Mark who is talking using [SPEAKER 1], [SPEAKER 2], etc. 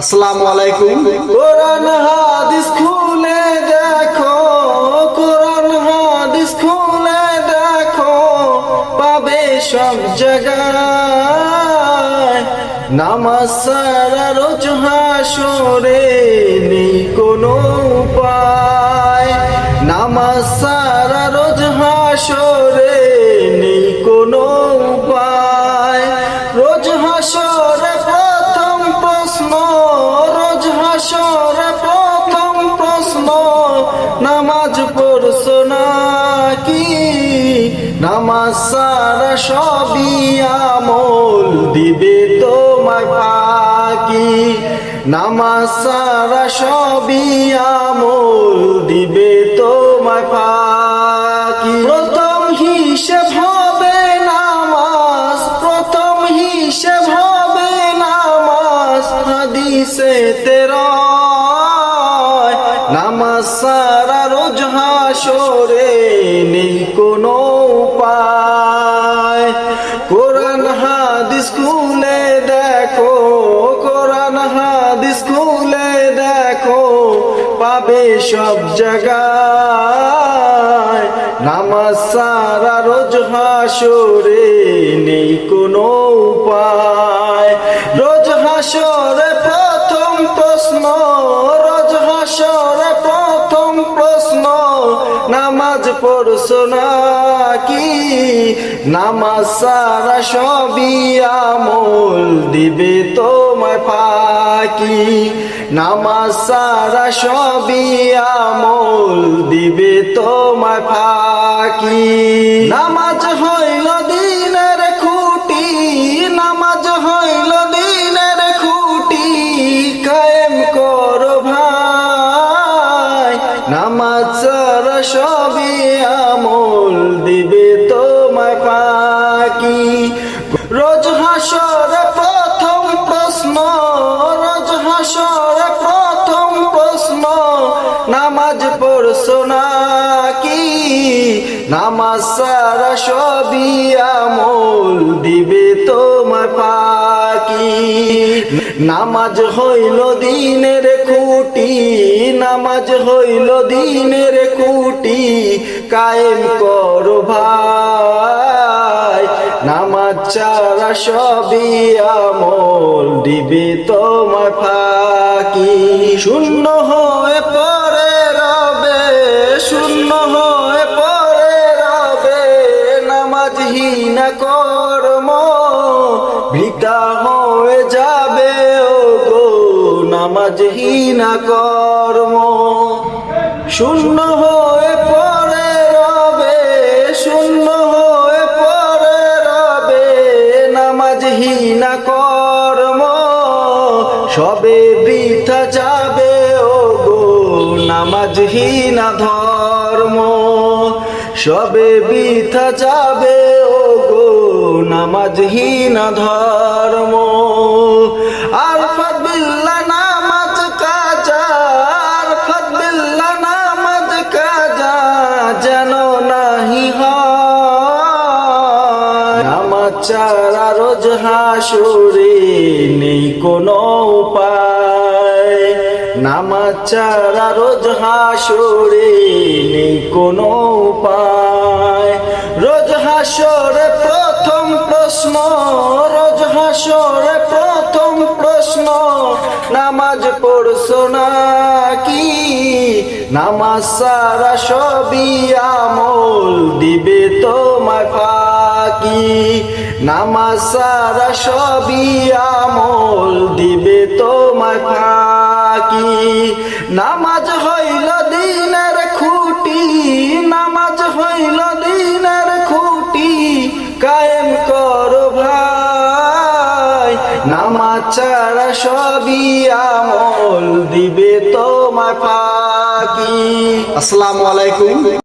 [SPEAKER 1] আসসালামু আলাইকুম।
[SPEAKER 2] কোরআন হাদিস খুলে দেখো, কোরআন হাদিস খুলে দেখো, পাবে সব জায়গায়। নামাজ সারা রোজ হাসরে নেই কোনো উপায়। নামাজ সারা রোজ হাসরে নেই কোনো নামাজ পড়ছো নাকি? নামাজ সারা সবই আমল দিবে তোমার ফাঁকি নামাজ সারা সবই আমল দিবে তোমার পাকি প্রথম হিসেব হবে নামাজ, প্রথম হিসেব হবে নামাজ। হাদিসে তেরা নামাজ সারা রোজ হাসরে নেই কোনো উপায়। কোরআন হাদিস খুলে দেখো, কোরআন হাদিস খুলে দেখো, পাবে সব জায়গায়। নামাজ সারা রোজ হাসরে নেই কোনো উপায়। রোজ হাসরে নামাজ পড়ছো নাকি? নামাজ সারা সবই আমল দিবে তোমায় ফাঁকি নামাজ সারা সবই আমল দিবে তোমায় ফাঁকি নামাজ হইল নামাজ পড়ছো নাকি? নামাজ সারা সবই আমল দিবে তোমার ফাঁকি নামাজ হইল দিনের খুঁটি, নামাজ হইল দিনের খুঁটি, কায়েম করো ভাই। নামাজ চারা সবই আমল দিবে তোমার ফাঁকি শূন্য হয়ে নামাজহীন কর্ম, ভিতা হয়ে যাবে ও গো নামাজহীন কর্ম। শূন্য হয়ে পরে রবে, শূন্য হয়ে পরে রবে নামাজহীন কর্ম। সবে বৃথা যাবে ও গো নামাজহীন ধর্ম। সবে বৃথা যাবে নামাজহীন ধর্ম। আর নামাজ কাজা, আর নামাজ কাজা যেন নাহি নামাজ চারা রোজ হাসুরে নেই কোনো উপায়। নামাজ চারা রোজ হাসুরে নেই কোনো উপায়। পড়ছো নাকি? নামাজ সারা সবই আমল দিবে তোমার ফাঁকি। নামাজ সারা সবই আমল দিবে ফাঁকি। নামাজ হইল দিনের খুঁটি, নামাজ হইল নামাজ ছাড়া সবই আমল দিবে তোমার ফাঁকি।
[SPEAKER 1] আসসালামু আলাইকুম।